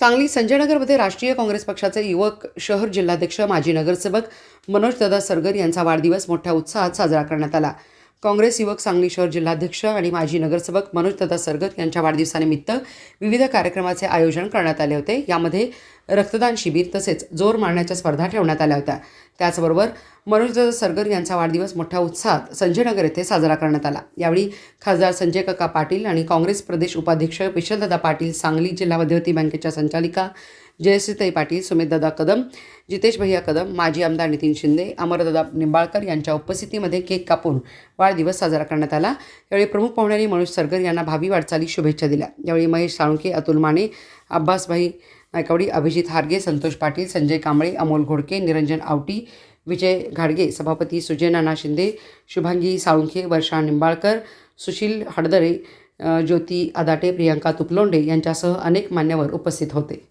सांगली संजयनगरमध्ये राष्ट्रीय काँग्रेस पक्षाचे युवक शहर जिल्हाध्यक्ष माजी नगरसेवक मनोजदादा सरगर यांचा वाढदिवस मोठ्या उत्साहात साजरा करण्यात आला. काँग्रेस युवक सांगली शहर जिल्हाध्यक्ष आणि माजी नगरसेवक मनोजदादा सरगर यांच्या वाढदिवसानिमित्त विविध कार्यक्रमाचे आयोजन करण्यात आले होते. यामध्ये रक्तदान शिबिर तसेच जोर मारण्याच्या स्पर्धा ठेवण्यात आल्या होत्या. त्याचबरोबर मनोजदादा सरगर यांचा वाढदिवस मोठ्या उत्साहात संजयनगर येथे साजरा करण्यात आला. यावेळी खासदार संजय काका पाटील आणि काँग्रेस प्रदेश उपाध्यक्ष विशालदादा पाटील सांगली जिल्हा मध्यवर्ती बँकेच्या संचालिका जयश्रीताई पाटील सुमितदादा कदम जितेश भैया कदम माजी आमदार नितीन शिंदे अमरदादा निंबाळकर यांच्या उपस्थितीमध्ये केक कापून वाढदिवस साजरा करण्यात आला. यावेळी प्रमुख पाहुण्यांनी मनोज सरगर यांना भावी वाटचाली शुभेच्छा दिल्या. यावेळी महेश साळुंके अतुल माने अब्बासभाई नायकवडी अभिजित हारगे संतोष पाटील संजय कांबळे अमोल घोडके निरंजन आवटी विजय घाडगे सभापती सुजय नाना शिंदे शुभांगी साळुंखे वर्षा निंबाळकर सुशील हडदरे ज्योती आदाटे प्रियांका तुपलोंडे यांच्यासह अनेक मान्यवर उपस्थित होते.